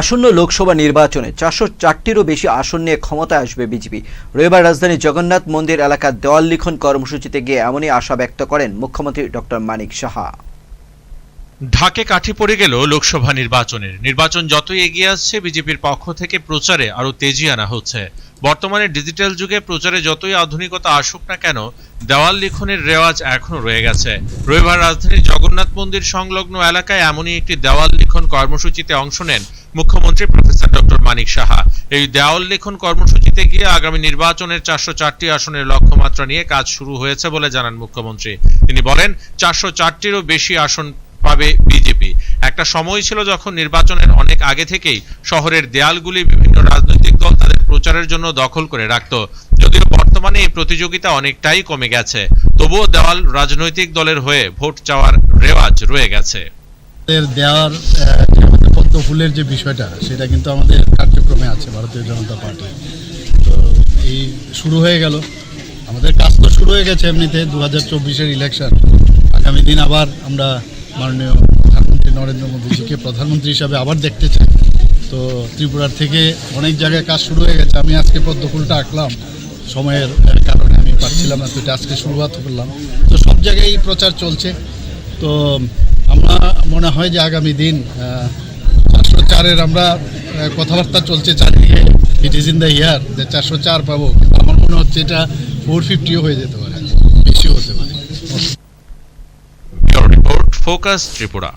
আসন্ন লোকসভা নির্বাচনে চারশো চারটিরও বেশি আসন নিয়ে ক্ষমতায় আসবে বিজেপি। রবিবার রাজধানীর জগন্নাথ মন্দির এলাকার দেওয়াল লিখন কর্মসূচিতে গিয়ে এমনই আশা ব্যক্ত করেন মুখ্যমন্ত্রী ডক্টর মানিক সাহা। ঢাকে কাঠি পড়ে গেল লোকসভা নির্বাচনের। নির্বাচন যতই এগিয়ে আসছে, বিজেপির পক্ষ থেকে প্রচারে আরও তেজি আনা হচ্ছে। বর্তমানে ডিজিটাল যুগে প্রচারে যতই আধুনিকতা আসুক না কেন, দেওয়াল লিখনের রেওয়াজ এখনও রয়ে গেছে। রবিবার রাজধানীর জগন্নাথ মন্দির সংলগ্ন এলাকায় এমনই একটি দেওয়াল লিখন কর্মসূচিতে অংশ নেন মুখ্যমন্ত্রী প্রফেসর ডক্টর মানিক সাহা। এই দেওয়াল লিখন কর্মসূচিতে গিয়ে আগামী নির্বাচনের চারশো চারটি আসনের লক্ষ্যমাত্রা নিয়ে কাজ শুরু হয়েছে বলে জানান মুখ্যমন্ত্রী। তিনি বলেন, চারশো চারটিরও বেশি আসন পাবে বিজেপি। একটা সময় ছিল যখন নির্বাচনের অনেক আগে থেকেই শহরের দেয়ালগুলি বিভিন্ন রাজনৈতিক দল তাদের প্রচারের জন্য দখল করে রাখত। যদিও বর্তমানে এই প্রতিযোগিতা অনেকটাই কমে গেছে, তবুও দেওয়াল রাজনৈতিক দলের হয়ে ভোট চাওয়ার রেওয়াজ রয়ে গেছে। দেওয়ার ফুলের যে বিষয়টা, সেটা কিন্তু আমাদের কার্যক্রমে আছে ভারতীয় জনতা পার্টি। তো এই শুরু হয়ে গেল। আমাদের কাজ তো শুরু হয়ে গেছে এমনিতে দু হাজার চব্বিশের ইলেকশন আগামী দিন আবার আমরা মাননীয় প্রধানমন্ত্রী নরেন্দ্র মোদীজিকে প্রধানমন্ত্রী হিসাবে আবার দেখতে চাই। তো ত্রিপুরার থেকে অনেক জায়গায় কাজ শুরু হয়ে গেছে। আমি আজকে পদ্ম ফুলটা আঁকলাম। সময়ের কারণে আমি পারছিলাম না, তো এটা আজকে শুরুয়াত করলাম। তো সব জায়গায় প্রচার চলছে। তো আমরা মনে হয় যে আগামী দিন চারের আমরা কথাবার্তা চলছে চারদিকে। It is in the year যে চারশো চার পাবো। আমার মনে হচ্ছে এটা ফোর ফিফটিও হয়ে যেতে পারে, বেশিও হতে পারে। ফোকাস ত্রিপুরা